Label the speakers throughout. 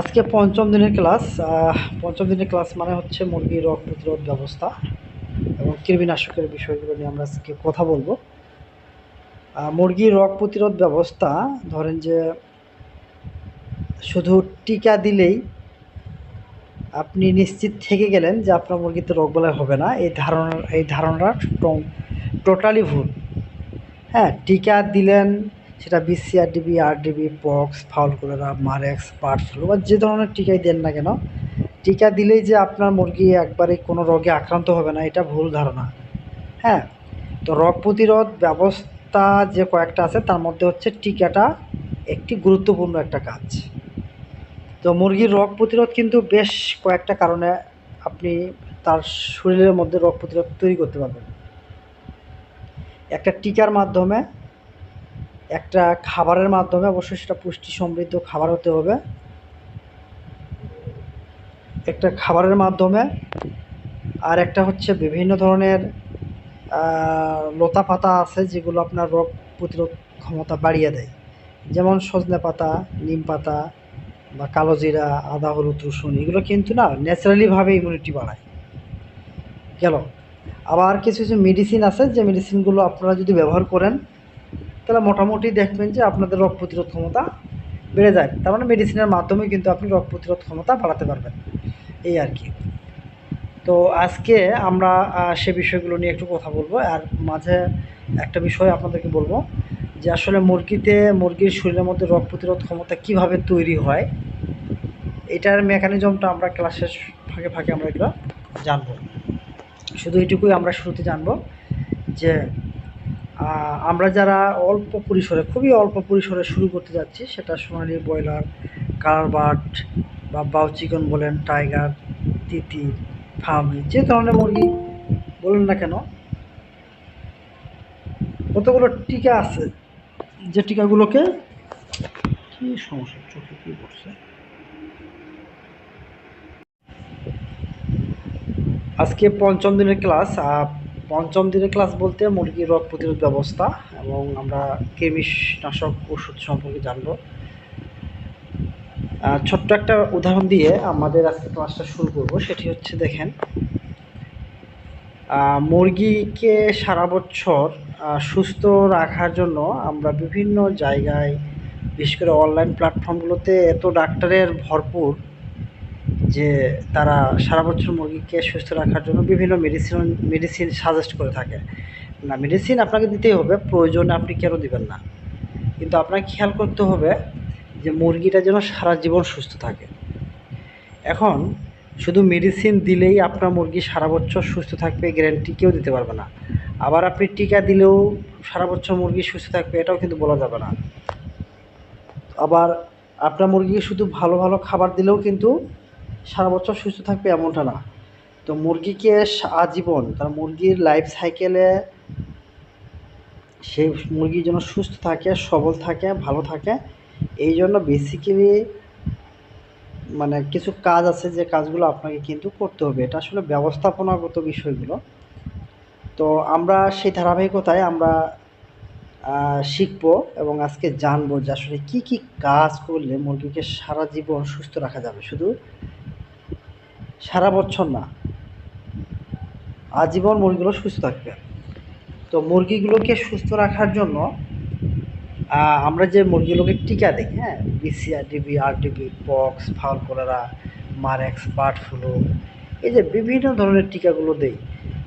Speaker 1: আজকে পঞ্চম দিনের ক্লাস পঞ্চম দিনের ক্লাস মানে হচ্ছে মুরগির রোগ প্রতিরোধ ব্যবস্থা এবং কৃমিনাশকের বিষয়গুলো নিয়ে আমরা আজকে কথা বলব। মুরগির রোগ প্রতিরোধ ব্যবস্থা, ধরেন যে শুধু টিকা দিলেই আপনি নিশ্চিত থেকে গেলেন যে আপনার মুরগিতে রোগ বলে হবে না, এই ধারণা, এই ধারণাটা টোটালি ভুল। হ্যাঁ টিকা দিলেন সেটা BCRDB RDB pox fowl cholera Marek's bird flu বা যে ধরনের টিকাই দেন না কেন, টিকা দিলেই যে আপনার মুরগি একবারে কোনো রোগে আক্রান্ত হবে না, এটা ভুল ধারণা। হ্যাঁ তো রোগ প্রতিরোধ ব্যবস্থা যে কয়েকটা আছে, তার মধ্যে হচ্ছে টিকাটা একটি গুরুত্বপূর্ণ একটা কাজ। তো মুরগির রোগ প্রতিরোধ কিন্তু বেশ কয়েকটা কারণে আপনি তার শরীরের মধ্যে রোগ প্রতিরোধ তৈরি করতে পারবেন। একটা টিকার মাধ্যমে একটা খাবারের মাধ্যমে অবশ্যই সেটা পুষ্টি সমৃদ্ধ খাবার হতে হবে। একটা খাবারের মাধ্যমে আর একটা হচ্ছে বিভিন্ন ধরনের লতা পাতা আছে যেগুলো আপনার রোগ প্রতিরোধ ক্ষমতা বাড়িয়ে দেয়। যেমন সজনে পাতা, নিম পাতা বা কালো জিরা, আদা, হলুদ, রসুন, এগুলো কিন্তু না ন্যাচারালিভাবে ইমিউনিটি বাড়ায়। গেল। আবার কিছু কিছু মেডিসিন আছে যে মেডিসিনগুলো আপনারা যদি ব্যবহার করেন তাহলে মোটামুটি দেখবেন যে আপনাদের রোগ প্রতিরোধ ক্ষমতা বেড়ে যায়। তার মানে মেডিসিনের মাধ্যমে কিন্তু আপনি রোগ প্রতিরোধ ক্ষমতা বাড়াতে পারবেন। এই আর কি। তো আজকে আমরা সে বিষয়গুলো নিয়ে একটু কথা বলব। আর মাঝে একটা বিষয় আপনাদেরকে বলব যে আসলে মুরগিতে, মুরগির শরীরের মধ্যে রোগ প্রতিরোধ ক্ষমতা কীভাবে তৈরি হয়, এটার মেকানিজমটা আমরা ক্লাসের ফাঁকে ফাঁকে আমরা এগুলো জানব। শুধু এটুকুই আমরা শুরুতে জানব যে আমরা যারা অল্প পরিসরে, খুবই অল্প পরিসরে শুরু করতে যাচ্ছি, সেটা সোনালি ব্রয়লার কালার বার্ড বা বাউ চিকন বলেন, টাইগার, তিতি, ফার্মি, যে ধরনের মুরগি বলেন না কেন, কতগুলো টিকা আছে? যে টিকাগুলোকে কি সমস্যা, চোখে কি পড়ছে? আজকে পঞ্চম দিনের ক্লাস পঞ্চম দিনের ক্লাস বলতে মুরগির রোগ প্রতিরোধ ব্যবস্থা এবং আমরা কৃমিনাশক ওষুধ সম্পর্কে জানব। ছোট্ট একটা উদাহরণ দিয়ে আমাদের আজকে ক্লাসটা শুরু করব, সেটি হচ্ছে দেখেন মুরগিকে সারা বছর সুস্থ রাখার জন্য আমরা বিভিন্ন জায়গায়, বিশেষ করে অনলাইন প্ল্যাটফর্মগুলোতে এত ডাক্তারের ভরপুর যে তারা সারা বছর মুরগিকে সুস্থ রাখার জন্য বিভিন্ন মেডিসিন মেডিসিন সাজেস্ট করে থাকে। না মেডিসিন আপনাকে দিতেই হবে, প্রয়োজনে আপনি কেন দিবেন না? কিন্তু আপনাকে খেয়াল করতে হবে যে মুরগিটা যেন সারা জীবন সুস্থ থাকে। এখন শুধু মেডিসিন দিলেই আপনার মুরগি সারা বছর সুস্থ থাকবে গ্যারান্টি কেউ দিতে পারবে না। আবার আপনি টিকা দিলেও সারা বছর মুরগি সুস্থ থাকবে, এটাও কিন্তু বলা যাবে না। আবার আপনার মুরগিকে শুধু ভালো ভালো খাবার দিলেও কিন্তু সারা বছর সুস্থ থাকবে এমনটা না। তো মুরগিকে আজীবন, তার মুরগির লাইফ সাইকেলে সেই মুরগি যেন সুস্থ থাকে, সবল থাকে, ভালো থাকে, এই জন্য বেসিক্যালি মানে কিছু কাজ আছে যে কাজগুলো আপনাকে কিন্তু করতে হবে। এটা আসলে ব্যবস্থাপনাগত বিষয়গুলো। তো আমরা সেই ধারাবাহিকতায় আমরা শিখব এবং আজকে জানব যে আসলে কী কী কাজ করলে মুরগিকে সারা জীবন সুস্থ রাখা যাবে। শুধু সারা বছর না। আজীবন মুরগিগুলো সুস্থ থাকবে। তো মুরগিগুলোকে সুস্থ রাখার জন্য আমরা যে মুরগিগুলোকে টিকা দিই হ্যাঁ BCR DB RDB pox fowl cholera Marek's bird flu এই যে বিভিন্ন ধরনের টিকাগুলো দেই।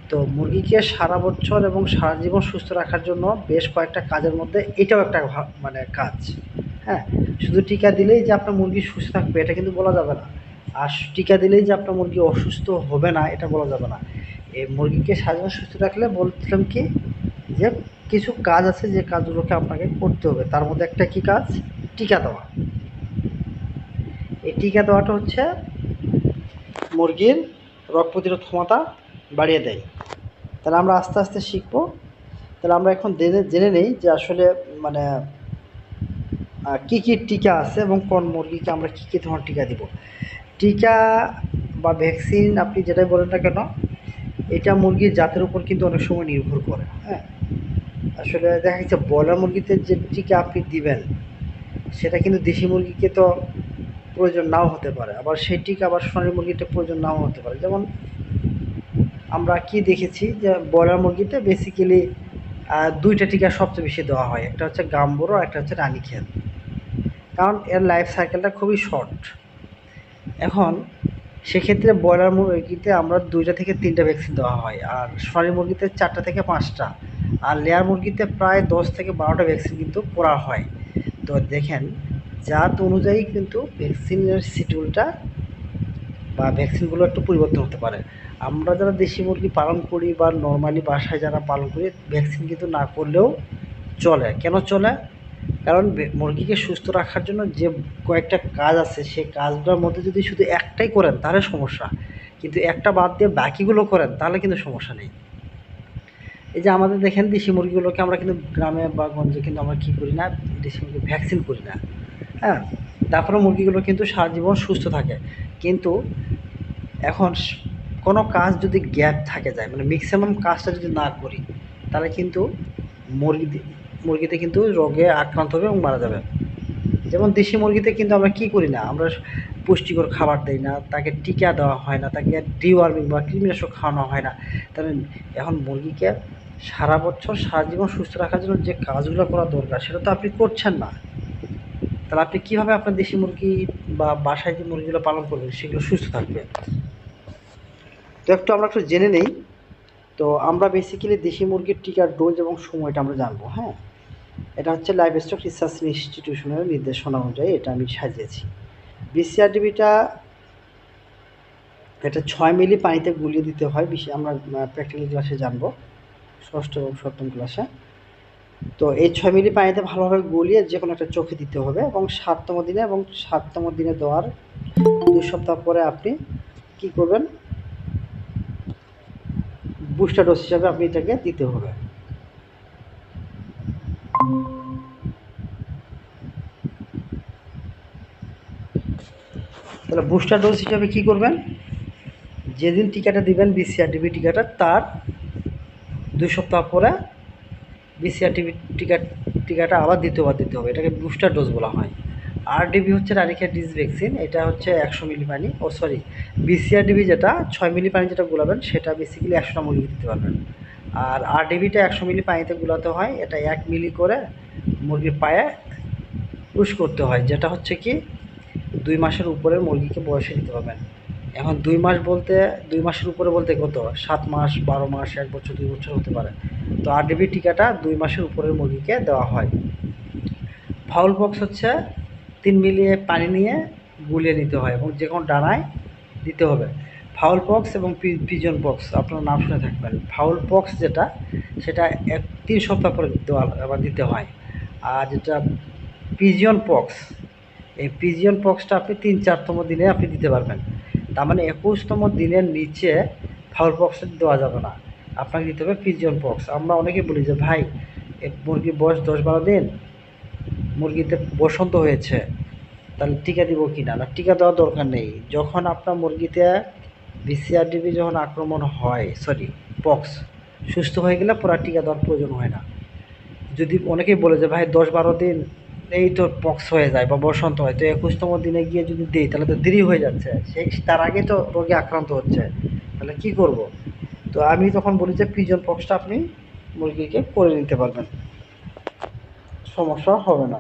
Speaker 1: তো মুরগিকে সারা বছর এবং সারা জীবন সুস্থ রাখার জন্য বেশ কয়েকটা কাজের মধ্যে এটাও একটা মানে কাজ। হ্যাঁ শুধু টিকা দিলেই যে আপনার মুরগি সুস্থ থাকবে, এটা কিন্তু বলা যাবে না। আর টিকা দিলেই যে আপনার মুরগি অসুস্থ হবে না, এটা বলা যাবে না। এই মুরগিকে জীবন সুস্থ রাখলে বলছিলাম কি, যে কিছু কাজ আছে, যে কাজগুলোকে আপনাকে করতে হবে। তার মধ্যে একটা কি কাজ? টিকা দেওয়া। এই টিকা দেওয়াটা হচ্ছে মুরগির রোগ প্রতিরোধ ক্ষমতা বাড়িয়ে দেয়। তাহলে আমরা আস্তে আস্তে শিখব। তাহলে আমরা এখন জেনে নেই যে আসলে মানে কি কি টিকা আছে এবং কোন মুরগিকে আমরা কী কী ধরনের টিকা দিব। টিকা বা ভ্যাকসিন আপনি যেটাই বলেন না কেন, এটা মুরগির জাতের উপর কিন্তু অনেক সময় নির্ভর করে হ্যাঁ? আসলে দেখা গেছে, ব্রয়লার মুরগিতে যে টিকা আপনি দিবেন, সেটা কিন্তু দেশি মুরগিকে তো প্রয়োজন নাও হতে পারে, আবার সেই টিকা আবার সোনালী মুরগিতে প্রয়োজন নাও হতে পারে। যেমন আমরা কি দেখেছি যে ব্রয়লার মুরগিতে বেসিক্যালি দুইটা টিকা সবচেয়ে বেশি দেওয়া হয়, একটা হচ্ছে গাম্বুরো একটা হচ্ছে রানীক্ষেত। কারণ এর লাইফ সাইকেলটা খুবই শর্ট এখন সেক্ষেত্রে ব্রয়লার মুরগিতে আমরা দুইটা থেকে তিনটা ভ্যাকসিন দেওয়া হয়, আর সোনালী মুরগিতে চারটা থেকে পাঁচটা, আর লেয়ার মুরগিতে প্রায় দশ থেকে বারোটা ভ্যাকসিন কিন্তু করা হয়। তো দেখেন, জাত অনুযায়ী কিন্তু ভ্যাকসিনের শিডিউলটা বা ভ্যাকসিনগুলো একটু পরিবর্তন হতে পারে। আমরা যারা দেশি মুরগি পালন করি বা নর্মালি বাসায় যারা পালন করি ভ্যাকসিন কিন্তু না করলেও চলে। কেন চলে? কারণ মুরগিকে সুস্থ রাখার জন্য যে কয়েকটা কাজ আছে সেই কাজটার মধ্যে যদি শুধু একটাই করেন, তাহলে সমস্যা। কিন্তু একটা বাদ দিয়ে বাকিগুলো করেন, তাহলে কিন্তু সমস্যা নেই। এই যে আমাদের দেখেন দেশি মুরগিগুলোকে আমরা কিন্তু গ্রামে বা গঞ্জে কিন্তু আমরা কী করি না, দেশি মুরগি ভ্যাকসিন করি না। হ্যাঁ? তারপরে মুরগিগুলো কিন্তু সারা জীবন সুস্থ থাকে। কিন্তু এখন কোনো কাজ যদি গ্যাপ থাকে যায় মানে ম্যাক্সিমাম কাজটা যদি না করি, তাহলে কিন্তু মুরগি মুরগিতে কিন্তু রোগে আক্রান্ত হবে এবং মারা যাবে। যেমন দেশি মুরগিতে কিন্তু আমরা কি করি না? আমরা পুষ্টিকর খাবার দেই না, তাকে টিকা দেওয়া হয় না, তাকে ডিওয়ার্মিং বা কৃমিনাশক খাওয়ানো হয় না। তাহলে এখন মুরগিকে সারা বছর, সারা জীবন সুস্থ রাখার জন্য যে কাজগুলো করা দরকার, সেটা তো আপনি করছেন না। তাহলে আপনি কীভাবে আপনার দেশি মুরগি বা বাসায় যে মুরগিগুলো পালন করবেন, সেগুলো সুস্থ থাকবে? তো একটু আমরা একটু জেনে নেই। তো আমরা বেসিক্যালি দেশি মুরগির টিকার ডোজ এবং সময়টা আমরা জানব হ্যাঁ? এটা হচ্ছে লাইভ স্টক রিসার্চ ইনস্টিটিউশনের নির্দেশনা অনুযায়ী এটা আমি সাজিয়েছি। বিসিআরডিবিটা এটা ছয় মিলি পানিতে গুলিয়ে দিতে হয়, বেশি আমরা প্র্যাকটিক্যাল ক্লাসে জানব, ষষ্ঠ এবং সপ্তম ক্লাসে তো এই ছয় মিলি পানিতে ভালোভাবে গুলিয়ে যে কোনো একটা চোখে দিতে হবে এবং সাততম দিনে এবং সাততম দিনে দেওয়ার দুই সপ্তাহ পরে আপনি কি করবেন? বুস্টার ডোজ হিসাবে আপনি এটাকে দিতে হবে। তাহলে বুস্টার ডোজ হিসাবে কি করবেন? যেদিন টিকাটা দিবেন বিসিআরটিভি টিকাটা, তার দুই সপ্তাহ পরে বিসিআরটিভি টিকা টিকাটা আবার দ্বিতীয়বার দিতে হবে। এটাকে বুস্টার ডোজ বলা হয়। আরডিবি হচ্ছে রানিখের ডিস ভ্যাকসিন, এটা হচ্ছে একশো মিলি পানি ও সরি বিসিআরডিবি যেটা, ছয় মিলি পানি যেটা গুলাবেন, সেটা বেসিক্যালি একশোটা মুরগি দিতে পারবেন। আর আরডিবিটা একশো মিলি পানিতে গুলাতে হয়, এটা এক মিলি করে মুরগির পায়ে পুশ করতে হয়, যেটা হচ্ছে কি, দুই মাসের উপরের মুরগিকে বয়সে দিতে পারবেন। এখন দুই মাস বলতে, দুই মাসের উপরে বলতে কত? সাত মাস, বারো মাস, এক বছর, দুই বছর হতে পারে। তো আরডিবি টিকাটা দুই মাসের উপরের মুরগিকে দেওয়া হয়। ফাউল বক্স হচ্ছে তিন মিলিয়ে পানি নিয়ে গুলিয়ে নিতে হয় এবং যে কোনো ডানায় দিতে হবে। ফাউল পক্স এবং পিজন পক্স আপনার নাম শুনে থাকবেন। ফাউল পক্স যেটা, সেটা এক, তিন সপ্তাহ পরে দেওয়া, আবার দিতে হয়। আর যেটা পিজিয়ন পক্স এই পিজিয়ন পক্সটা আপনি তিন চারতম দিনে আপনি দিতে পারবেন। তার মানে একুশতম দিনের নিচে ফাউল পক্সটা দেওয়া যাবে না। আপনাকে দিতে হবে পিজিয়ন পক্স আমরা অনেকে বলি যে, ভাই মুরগির বয়স দশ বারো দিন মুরগিতে বসন্ত হয়েছে, তাহলে টিকা দিব কি না? না, টিকা দেওয়ার দরকার নেই। যখন আপনার মুরগিতে বিসিআরডিবি যখন আক্রমণ হয় সরি পক্স সুস্থ হয়ে গেলে পুরা টিকা দেওয়ার প্রয়োজন হয় না। যদি অনেকেই বলে যে, ভাই দশ বারো দিন এই তো পক্স হয়ে যায় বা বসন্ত হয়, তো একুশতম দিনে গিয়ে যদি দিই, তাহলে তো দেরি হয়ে যাচ্ছে। সেই, তার আগে তো রোগে আক্রান্ত হচ্ছে। তাহলে কি করব? তো আমি তখন বলি যে, পিজন পক্সটা আপনি মুরগিকে করে নিতে পারবেন। সমস্যা হবে না।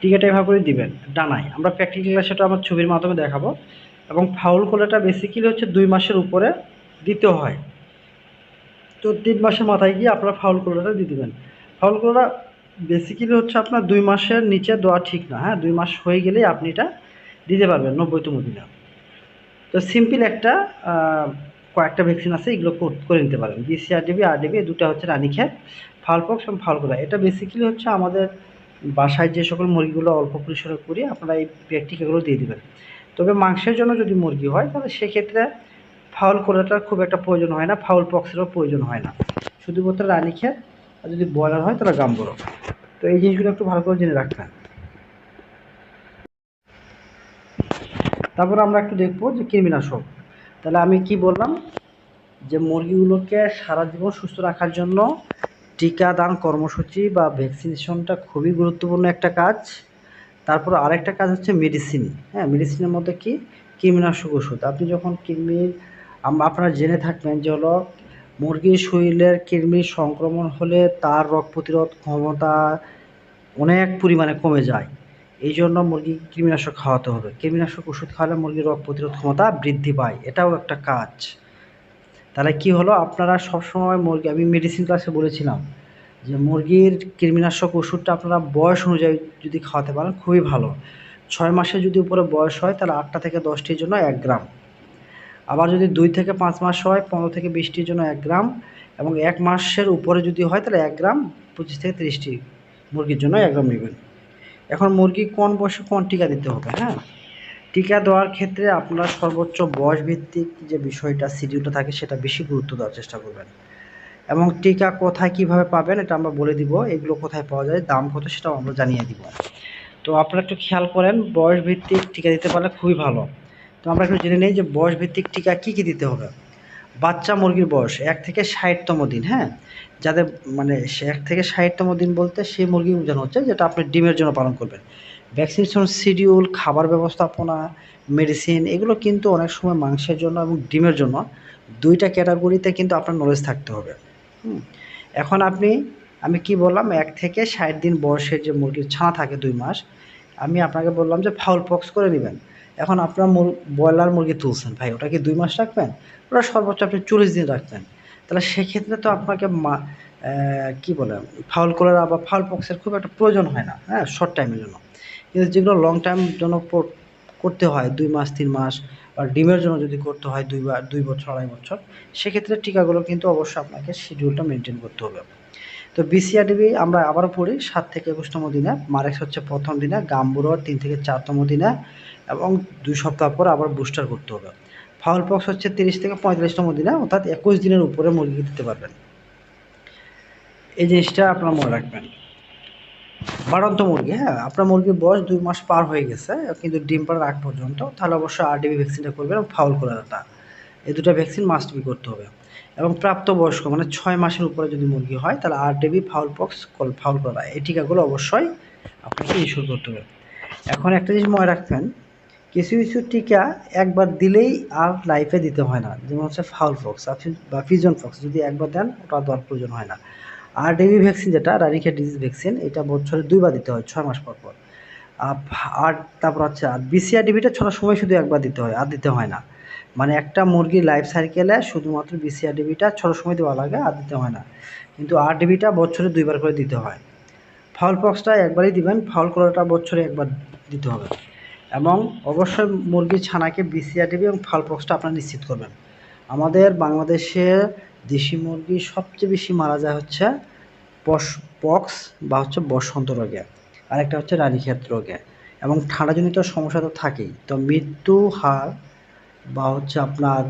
Speaker 1: টিকাটা এভাবে করে দিবেন, ডানায়। আমরা প্র্যাকটিক্যাল সেটা আমার ছবির মাধ্যমে দেখাবো। এবং ফাউল কোলাটা বেসিক্যালি হচ্ছে দুই মাসের উপরে দিতে হয়। তো তিন মাসের মাথায় গিয়ে আপনারা ফাউল কোলাটা দিয়ে দেবেন। ফাউল কোলা বেসিক্যালি হচ্ছে আপনার দুই মাসের নিচে দেওয়া ঠিক না হ্যাঁ? দুই মাস হয়ে গেলেই আপনি এটা দিতে পারবেন, নব্বইতম দিনে। তো সিম্পল একটা কয়েকটা ভ্যাকসিন আছে, এগুলো কর- নিতে পারেন। বিসিআরডিবি আরডিবি এই দুটো হচ্ছে রানীক্ষেত ফালপক্স এবং ফালকোলা এটা বেসিক্যালি হচ্ছে আমাদের বাসায় যে সকল মুরগিগুলো অল্প পরিসরে করি, আপনারা এই প্র্যাকটিকাগুলো দিয়ে দেবেন। তবে মাংসের জন্য যদি মুরগি হয়, তাহলে সেক্ষেত্রে ফাউল কোলাটার খুব একটা প্রয়োজন হয় না, ফাউল পক্সেরও প্রয়োজন হয় না। শুধুমাত্র রানীক্ষেত আর যদি ব্রয়লার হয় তাহলে গাম্বরো তো এই জিনিসগুলো একটু ভালো করে জেনে রাখবেন। তারপর আমরা একটু দেখব যে কৃমিনাশক। তাহলে আমি কি বললাম? যে মুরগিগুলোকে সারা জীবন সুস্থ রাখার জন্য টিকাদান কর্মসূচি বা ভ্যাকসিনেশনটা খুবই গুরুত্বপূর্ণ একটা কাজ। তারপর আরেকটা কাজ হচ্ছে মেডিসিন। হ্যাঁ মেডিসিনের মধ্যে কি? কৃমিনাশক ওষুধ। আপনি যখন কৃমির আপনারা জেনে থাকবেন যে হলো মুরগির শরীরের কৃমির সংক্রমণ হলে তার রোগ প্রতিরোধ ক্ষমতা অনেক পরিমাণে কমে যায়। এই জন্য মুরগি কৃমিনাশক খাওয়াতে হবে। কৃমিনাশক ওষুধ খাওয়ালে মুরগির রোগ প্রতিরোধ ক্ষমতা বৃদ্ধি পায়। এটাও একটা কাজ। তাহলে কি হলো? আপনারা সবসময় মুরগি, আমি মেডিসিন ক্লাসে বলেছিলাম যে মুরগির কৃমিনাশক ওষুধটা আপনারা বয়স অনুযায়ী যদি খাওয়াতে পারেন, খুবই ভালো। ছয় মাসে যদি উপরে বয়স হয়, তাহলে আটটা থেকে দশটির জন্য এক গ্রাম। আবার যদি দুই থেকে পাঁচ মাস হয়, পনেরো থেকে বিশটির জন্য এক গ্রাম এবং এক মাসের উপরে যদি হয়, তাহলে এক গ্রাম পঁচিশ থেকে তিরিশটি মুরগির জন্য এক গ্রাম নেবেন। এখন মুরগি কোন বয়সে কোন টিকা দিতে হবে হ্যাঁ? টিকা দেওয়ার ক্ষেত্রে আপনারা সর্বোচ্চ বয়স ভিত্তিক যে বিষয়টা শিডিউলটা থাকে, সেটা বেশি গুরুত্ব দেওয়ার চেষ্টা করবেন। এবং টিকা কোথায় কীভাবে পাবেন, এটা আমরা বলে দিব, এগুলো কোথায় পাওয়া যায়, দাম কত, সেটাও আমরা জানিয়ে দিব। তো আপনারা একটু খেয়াল করেন বয়স ভিত্তিক টিকা দিতে পারলে খুবই ভালো। তো আমরা একটু জেনে নিই যে বয়স ভিত্তিক টিকা কী কী দিতে হবে। বাচ্চা মুরগির বয়স এক থেকে ষাটতম দিন হ্যাঁ? যাদের মানে এক থেকে ষাটতম দিন বলতে সেই মুরগি বোঝানো হচ্ছে যেটা আপনি ডিমের জন্য পালন করবেন। ভ্যাকসিনেশন শিডিউল, খাবার ব্যবস্থাপনা, মেডিসিন এগুলো কিন্তু অনেক সময় মাংসের জন্য এবং ডিমের জন্য দুইটা ক্যাটাগরিতে কিন্তু আপনার নলেজ থাকতে হবে। এখন আপনি, আমি কি বললাম, এক থেকে ষাট দিন বয়সের যে মুরগির ছানা থাকে দুই মাস, আমি আপনাকে বললাম যে ফাউল পক্স করে নেবেন এখন আপনার ব্রয়লার মুরগি তুলছেন, ভাই, ওটা কি দুই মাস রাখবেন? ওটা সর্বোচ্চ আপনি চল্লিশ দিন রাখবেন। তাহলে সেক্ষেত্রে তো আপনাকে মা কী বলে, ফাউল কলেরা বা ফাউল পক্সের খুব একটা প্রয়োজন হয় না হ্যাঁ শর্ট টাইমের জন্য। কিন্তু যেগুলো লং টাইম জন্য করতে হয়, দুই মাস, তিন মাস, বা ডিমের জন্য যদি করতে হয়, দুই বা, দুই বছর, আড়াই বছর, সেক্ষেত্রে টিকাগুলো কিন্তু অবশ্যই আপনাকে শিডিউলটা মেনটেন করতে হবে। তো বিসিআরডিবি আমরা আবারও পড়ি, সাত থেকে একুশতম দিনে, মারেক্স হচ্ছে প্রথম দিনে গাম্বুরো তিন থেকে চারতম দিনে এবং দুই সপ্তাহ পর আবার বুস্টার করতে হবে। ফাউল পক্স হচ্ছে তিরিশ থেকে পঁয়তাল্লিশতম দিনে, অর্থাৎ একুশ দিনের উপরে মুরগি দিতে পারবেন। এই জিনিসটা আপনারা মনে রাখবেন। বাড়ন্ত মুরগি হ্যাঁ আপনার মুরগির বয়স দুই মাস পার হয়ে গেছে, কিন্তু ডিম পাড়ার আগ পর্যন্ত, তাহলে অবশ্যই আরডিবি ভ্যাকসিনটা করবেন এবং ফাউল করাটা এই দুটো ভ্যাকসিন মাস্ট বি করতে হবে। এবং প্রাপ্তবয়স্ক মানে ছয় মাসের উপরে যদি মুরগি হয়, তাহলে আরডিবি ফাউল পক্স ফাউল করা, এই টিকাগুলো অবশ্যই আপনাকে ইস্যু করতে হবে। এখন একটা জিনিস মনে রাখবেন কিছু কিছু টিকা একবার দিলেই আর লাইফে দিতে হয় না। যেমন হচ্ছে ফাউল ফক্স বা ফিজন ফক্স যদি একবার দেন, ওটা দেওয়ার প্রয়োজন হয় না। আর ডিবি ভ্যাকসিন যেটা রানিখেট ডিজিজ ভ্যাকসিন এটা বছরে দুইবার দিতে হয়, ছয় মাস পর পর। আর তারপর হচ্ছে, আর বিসিআর ডিবিটা ছোটো সময় শুধু একবার দিতে হয়, আর দিতে হয় না। মানে একটা মুরগির লাইফ সাইকেলে শুধুমাত্র বিসিআর ডিবিটা ছোটো সময় দেওয়া লাগে, আর দিতে হয় না। কিন্তু আর ডিবিটা বছরে দুইবার করে দিতে হয়। ফাউল পক্সটা একবারই দিবেন ফাউল করাটা বছরে একবার দিতে হবে। এবং অবশ্যই মুরগির ছানাকে বিসিআর ডিবি এবং ফাউল পক্সটা আপনারা নিশ্চিত করবেন। আমাদের বাংলাদেশে দেশি মুরগি সবচেয়ে বেশি মারা যায় হচ্ছে পক্স বা হচ্ছে বসন্ত রোগে। আরেকটা হচ্ছে রানীক্ষেত রোগে। এবং ঠান্ডাজনিত সমস্যা তো থাকেই। তো মৃত্যু হার বা হচ্ছে আপনার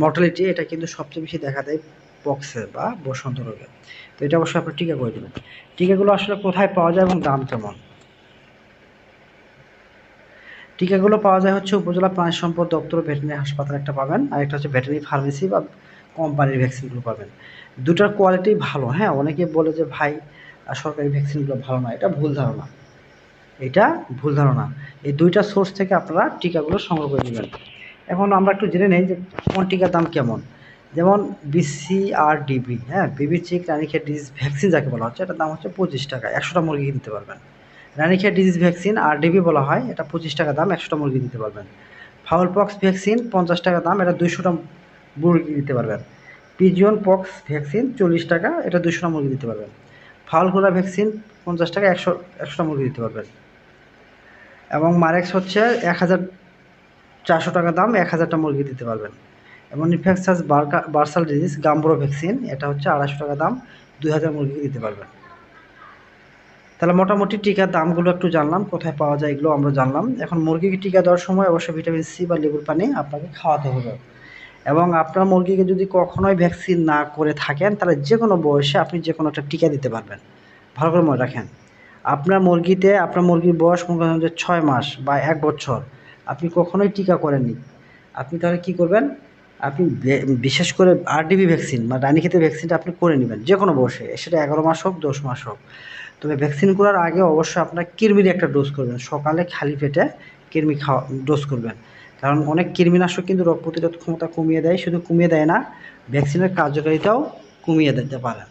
Speaker 1: মর্টালিটি এটা কিন্তু সবচেয়ে বেশি দেখা দেয় পক্সে বা বসন্ত রোগে। তো এটা অবশ্যই আপনার টিকা করে দেবেন। টিকাগুলো আসলে কোথায় পাওয়া যায় এবং দাম কেমন? টিকাগুলো পাওয়া যায় হচ্ছে উপজেলা প্রাণী সম্পদ দপ্তর, ভেটেরিনারি হাসপাতাল একটা পাবেন, আর একটা হচ্ছে ভেটেরিনারি ফার্মেসি বা কোম্পানির ভ্যাকসিনগুলো পাবেন। দুটার কোয়ালিটি ভালো হ্যাঁ? অনেকে বলে যে, ভাই সরকারি ভ্যাকসিনগুলো ভালো না এটা ভুল ধারণা। এটা ভুল ধারণা। এই দুইটা সোর্স থেকে আপনারা টিকাগুলো সংগ্রহ করে নেবেন। এখন আমরা একটু জেনে নেই যে, কোন টিকার দাম কেমন? যেমন বিসিআরডিবি হ্যাঁ? বিবি চিক রানীক্ষেত ডিজিজ ভ্যাকসিন যাকে বলা হচ্ছে, এটার দাম হচ্ছে পঁচিশ টাকা। একশোটা মুরগি কিনতে পারবেন। Ranikhet disease vaccine R DB বলা হয়, এটা পঁচিশ টাকা দাম, একশোটা মুরগি দিতে পারবেন। ফাউল পক্স ভ্যাকসিন পঞ্চাশ টাকা দাম, এটা দুইশোটা মুরগি দিতে পারবেন। পিজিয়ন পক্স ভ্যাকসিন চল্লিশ টাকা, এটা দুশোটা মুরগি দিতে পারবেন। ফাউল কোলা ভ্যাকসিন পঞ্চাশ টাকা, একশো, একশোটা মুরগি দিতে পারবেন। এবং মারেক্স হচ্ছে এক হাজার চারশো টাকা দাম, এক হাজারটা মুরগি দিতে পারবেন। এবং infectious bursal disease Gumboro vaccine এটা হচ্ছে আড়াইশো টাকা দাম, দুই হাজার মুরগি দিতে পারবেন। তাহলে মোটামুটি টিকার দামগুলো একটু জানলাম, কোথায় পাওয়া যায় এগুলো আমরা জানলাম। এখন মুরগিকে টিকা দেওয়ার সময় অবশ্যই ভিটামিন সি বা লেবুর পানি আপনাকে খাওয়াতে হবে। এবং আপনার মুরগিকে যদি কখনোই ভ্যাকসিন না করে থাকেন, তাহলে যে কোনো বয়সে আপনি যে কোনো একটা টিকা দিতে পারবেন। ভালো করে মনে রাখেন। আপনার মুরগিতে, আপনার মুরগির বয়স মনে করেন যে ছয় মাস বা এক বছর। আপনি কখনোই টিকা করেননি। আপনি তাহলে কি করবেন? আপনি বিশেষ করে আরডিবি ভ্যাকসিন বা রানীক্ষেতের ভ্যাকসিনটা আপনি করে নেবেন যে কোনো বয়সে। সেটা এগারো মাস হোক, দশ মাস হোক। তবে ভ্যাকসিন করার আগে অবশ্যই আপনার কৃমির একটা ডোজ করবেন। সকালে খালি পেটে কৃমি খাওয়া ডোজ করবেন। কারণ অনেক কৃমিনাশক কিন্তু রোগ প্রতিরোধ ক্ষমতা কমিয়ে দেয়, শুধু কমিয়ে দেয় না ভ্যাকসিনের কার্যকারিতাও কমিয়ে দিতে পারে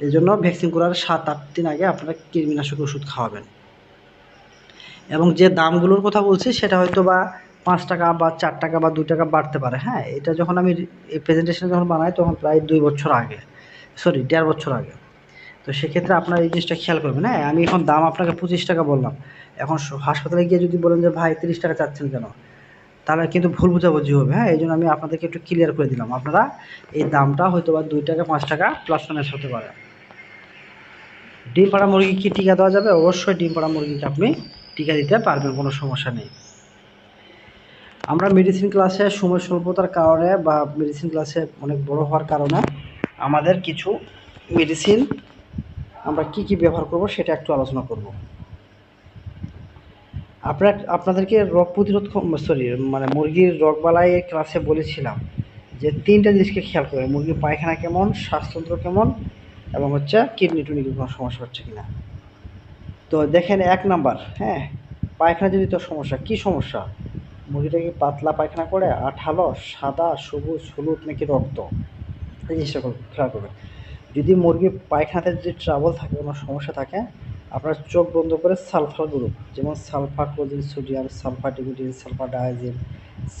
Speaker 1: এই জন্য ভ্যাকসিন করার সাত আট দিন আগে আপনারা কৃমিনাশক ওষুধ খাওয়াবেন। এবং যে দামগুলোর কথা বলছি, সেটা হয়তো বা পাঁচ টাকা বা চার টাকা বা দুই টাকা বাড়তে পারে। হ্যাঁ এটা যখন আমি এই প্রেজেন্টেশন যখন বানাই, তখন প্রায় দুই বছর আগে সরি দেড় বছর আগে। তো সেক্ষেত্রে আপনার এই জিনিসটা খেয়াল করবেন। হ্যাঁ আমি এখন দাম আপনাকে পঁচিশ টাকা বললাম। এখন হাসপাতালে গিয়ে যদি বলেন যে, ভাই, তিরিশ টাকা চাচ্ছেন কেন? তাহলে কিন্তু ভুল বোঝাবুঝি হবে। হ্যাঁ এই জন্য আমি আপনাদেরকে একটু ক্লিয়ার করে দিলাম। আপনারা এই দামটা হয়তো বা দুই টাকা, পাঁচ টাকা প্লাস মাইনাস হতে পারে। ডিম পাড়া মুরগি কি টিকা দেওয়া যাবে? অবশ্যই ডিম পাড়া মুরগিকে আপনি টিকা দিতে পারবেন, কোনো সমস্যা নেই। আমরা মেডিসিন ক্লাসে সময় স্বল্পতার কারণে বা মেডিসিন ক্লাসে অনেক বড় হওয়ার কারণে আমাদের কিছু মেডিসিন আমরা কি কি ব্যবহার করব সেটা একটু আলোচনা করব। আপনার, আপনাদেরকে রোগ প্রতিরোধ সরি মানে মুরগির রোগ রোগবালাই ক্লাসে বলেছিলাম যে তিনটা জিনিসকে খেয়াল করবে মুরগির পায়খানা কেমন, শ্বাসতন্ত্র কেমন এবং হচ্ছে কিডনি টুনি কোনো সমস্যা হচ্ছে কিনা। তো দেখেন এক নাম্বার হ্যাঁ পায়খানা যদি তো সমস্যা, কি সমস্যা? মুরগিটা কি পাতলা পায়খানা করে, আঠালো, সাদা, সবুজ, হলুদ নাকি রক্ত? এই জিনিসটা খেয়াল করবেন। যদি মুরগির পায়খানাতে যদি ট্রাবল থাকে, কোনো সমস্যা থাকে, আপনার চোখ বন্ধ করে সালফার গ্রুপ যেমন sulfaclozine sodium sulfadimidine sulfadiazine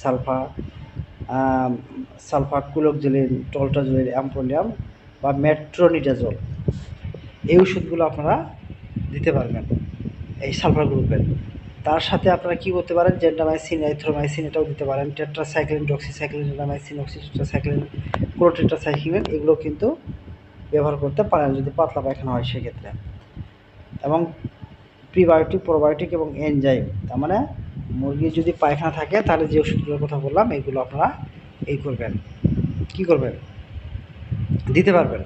Speaker 1: sulfa sulfaquinoxaline toltrazuril amprolium বা মেট্রোনিডাজল এই ওষুধগুলো আপনারা দিতে পারবেন, এই সালফার গ্রুপের তার সাথে আপনারা কি করতে পারেন জেন্ডামাইসিন এথ্রোমাইসিন এটাও দিতে পারেন tetracycline doxycycline gentamicin oxytetracycline chlortetracycline এগুলো কিন্তু ব্যবহার করতে পারেন যদি পাতলা পায়খানা হয় সেক্ষেত্রে। এবং প্রিবায়োটিক প্রোবায়োটিক এবং এনজাইম তার মানে মুরগির যদি পায়খানা থাকে, তাহলে যে ওষুধগুলোর কথা বললাম, এগুলো আপনারা এই করবেন। কি করবেন? দিতে পারবেন।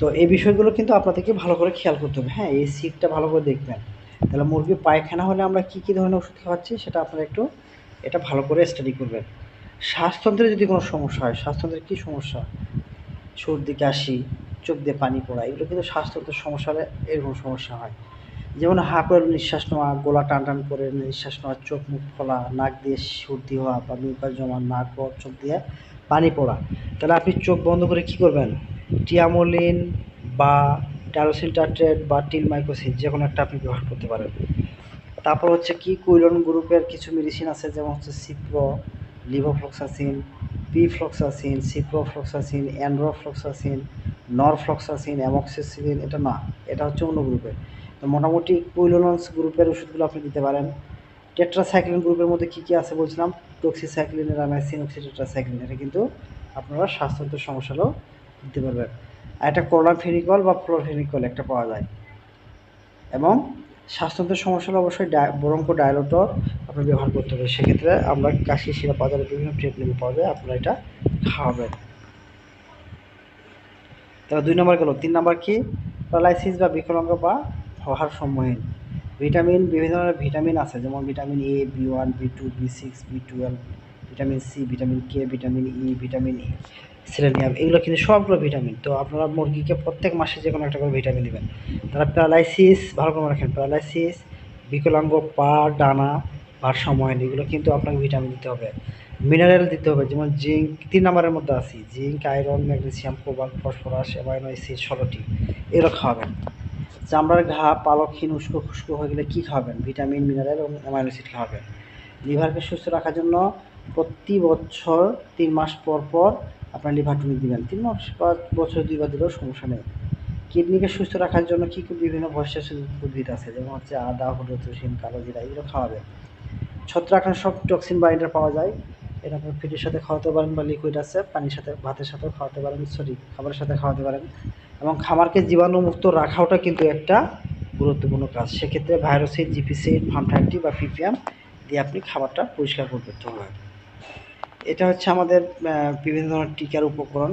Speaker 1: তো এই বিষয়গুলো কিন্তু আপনাদেরকে ভালো করে খেয়াল করতে হবে। হ্যাঁ এই সিটটা ভালো করে দেখবেন। তাহলে মুরগির পায়খানা হলে আমরা কী কী ধরনের ওষুধ খাওয়াচ্ছি সেটা আপনারা একটু এটা ভালো করে স্টাডি করবেন। শ্বাসতন্ত্রে যদি কোনো সমস্যা হয় শ্বাসতন্ত্রের কী সমস্যা? সর্দি কাশি চোখ দিয়ে পানি পড়া, এগুলো কিন্তু শ্বাসতন্ত্রের সমস্যা হলে এরকম সমস্যা হয়। যেমন হা করে নিঃশ্বাস নেওয়া, গলা টান টান করে নিঃশ্বাস নেওয়া, চোখ মুখ ফোলা নাক দিয়ে সর্দি হওয়া বা মুখা জমা, নাক চোখ দিয়ে পানি পড়া। তাহলে আপনি চোখ বন্ধ করে কি করবেন? টিয়ামোলিন বা ট্যারোসিন টাট্রেট বা টিল মাইক্রোসিন যে কোনো একটা আপনি ব্যবহার করতে পারেন। তারপর হচ্ছে কি, কুইলন গ্রুপের কিছু মেডিসিন আছে, যেমন হচ্ছে cipro levofloxacin pefloxacin ciprofloxacin enrofloxacin norfloxacin amoxicillin এটা না, এটা হচ্ছে অন্য গ্রুপের তো মোটামুটি কুইলোনস গ্রুপের ওষুধগুলো আপনি দিতে পারেন। টেট্রাসাইক্লিন গ্রুপের মধ্যে কী কী আছে বলছিলাম? টক্সিসাইক্লিন রামাইসিন অক্সিটেট্রাসাইক্লিন এটা কিন্তু আপনারা স্বাস্থ্যতন্ত্রের সমস্যা দিতে পারবেন। আর একটা ক্লোরাফেনিকল বা ফ্লোরফেনিকল একটা পাওয়া যায়। এবং শ্বাসতন্ত্রের সমস্যা হলে অবশ্যই বরঙ্ক ডায়লটর আপনার ব্যবহার করতে হবে। সেক্ষেত্রে আমরা কাশি সিরাপ বাজারে বিভিন্ন ট্রিটমেন্ট পাওয়া যায়। আপনারা এটা খাওয়াবেন। তাহলে দুই নম্বর গেল। তিন নম্বর কি? প্যারালাইসিস বা বিকলাঙ্গ বা হওয়ার সম্মুখীন। ভিটামিন বিভিন্ন ধরনের ভিটামিন আছে। যেমন vitamin A B one B two B six B twelve vitamin C vitamin K vitamin E vitamin E selenium এগুলো কিন্তু সবগুলো ভিটামিন। তো আপনারা মুরগিকে প্রত্যেক মাসে যে কোনো একটা করে ভিটামিন দেবেন। তারা প্যারালাইসিস, ভালো করে রাখেন, প্যারালাইসিস, বিকলাঙ্গ, পা, ডানা ভারসাম্যহীন এগুলো কিন্তু আপনাকে ভিটামিন দিতে হবে। মিনারেল দিতে হবে, যেমন জিঙ্ক, তিন নম্বরের মধ্যে আছি, zinc, iron, magnesium, cobalt, phosphorus acid ষোলোটি এগুলো খাওয়াবেন। চামড়ার ঘা পালকহীন উস্কো খুস্কো হয়ে গেলে কী খাওয়াবেন? ভিটামিন, মিনারেল এবং অ্যামাইনো খাওয়াবেন। লিভারকে সুস্থ রাখার জন্য প্রতি বছর তিন মাস পর পর আপনার লিভার টনিক দিবেন। তিন মাস বা বছর দুই দুইবার দিলেও সমস্যা নেই। কিডনিকে সুস্থ রাখার জন্য কী কী বিভিন্ন ভস্য উদ্ভিদ আছে? যেমন হচ্ছে আদা, হলুদ, রসুন, কালো জিরা, এগুলো খাওয়াবেন। সব টক্সিন বাইন্ডার পাওয়া যায়। এটা আপনার ফিটের সাথে খাওয়াতে পারেন বা লিকুইড আছে, পানির সাথে, ভাতের সাথেও খাওয়াতে পারেন সরি খাবারের সাথে খাওয়াতে পারেন। এবং খামারকে জীবাণুমুক্ত রাখাওটা কিন্তু একটা গুরুত্বপূর্ণ কাজ। সেক্ষেত্রে ভাইরোসিড ফার্ম থার্টি বা পিপিএম দিয়ে আপনি খাবারটা পরিষ্কার করতে হবে। এটা হচ্ছে আমাদের বিভিন্ন ধরনের টিকার উপকরণ।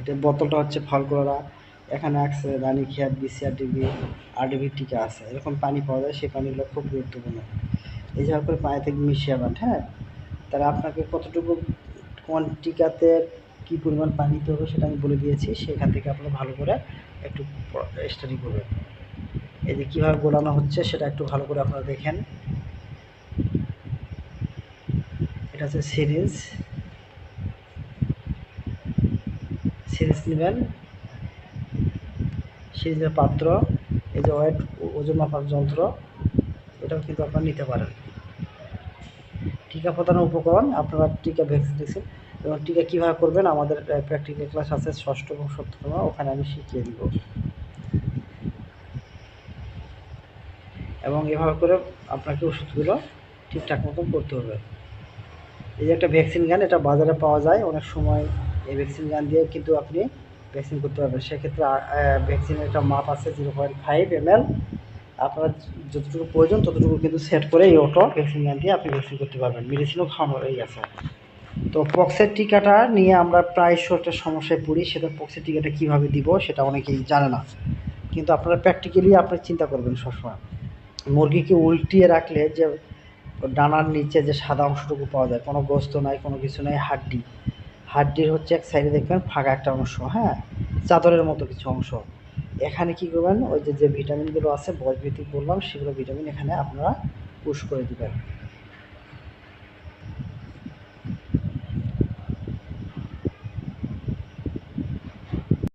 Speaker 1: এটা বোতলটা হচ্ছে ফলকোলা এখানে আছে রানীক্ষেত বিসিআরডিবি আরডিবি টিকা আছে। এরকম পানি পাওয়া যায়, সেই পানিগুলো খুব গুরুত্বপূর্ণ। এই যে করে পানিতে আবার হ্যাঁ? তাহলে আপনাকে কতটুকু কোন টিকাতে কী পরিমাণ পানি দিতে হবে সেটা আমি বলে দিয়েছি। সেখান থেকে আপনারা ভালো করে একটু স্টাডি করবেন। এই যে কীভাবে গোলানো হচ্ছে সেটা একটু ভালো করে আপনারা দেখেন। এটা হচ্ছে সিরিজ সিরিজ নেবেন সিরিজের পাত্র এই যে ওয়েট ওজন মাপার যন্ত্র, এটাও কিন্তু আপনারা নিতে পারেন। টিকা প্রদানের উপকরণ, আপনারা টিকা ভ্যাকসিনেশন এবং টিকা কীভাবে করবেন, আমাদের প্র্যাকটিক্যাল ক্লাস আছে ষষ্ঠ এবং সপ্তম, ওখানে আমি শিখিয়ে দিব। এবং এভাবে করে আপনাকে ওষুধগুলো ঠিকঠাক মতন করতে হবে। এই যে একটা ভ্যাকসিন গান এটা বাজারে পাওয়া যায়। অনেক সময় এই ভ্যাকসিন গান দিয়ে কিন্তু আপনি ভ্যাকসিন করতে পারবেন। সেক্ষেত্রে ভ্যাকসিনের একটা মাপ আছে zero point five M L আপনার যতটুকু প্রয়োজন, ততটুকু কিন্তু সেট করে এই অটো ভ্যাকসিন গান দিয়ে আপনি ভ্যাকসিন করতে পারবেন। মেডিসিনও খাওয়ানো হয়ে গেছে। তো পক্সের টিকাটা নিয়ে আমরা প্রায়শ একটা সমস্যায় পড়ি। সেটা পক্সের টিকাটা কীভাবে দিব, সেটা অনেকেই জানে না। কিন্তু আপনারা প্র্যাকটিক্যালি আপনি চিন্তা করবেন সবসময়। মুরগিকে উল্টিয়ে রাখলে যে ডানার নিচে যে সাদা অংশটুকু পাওয়া যায়, কোনো গোস্ত নাই, কোনো কিছু নাই, হাড্ডি। হাড্ডির হচ্ছে এক সাইডে দেখবেন ফাঁকা একটা অংশ হ্যাঁ? চাদরের মতো কিছু অংশ। এখানে কি করবেন? ওই যে যে ভিটামিনগুলো আছে বয়সভিত্তিক বললাম, সেগুলো ভিটামিন এখানে আপনারা পুশ করে দিবেন।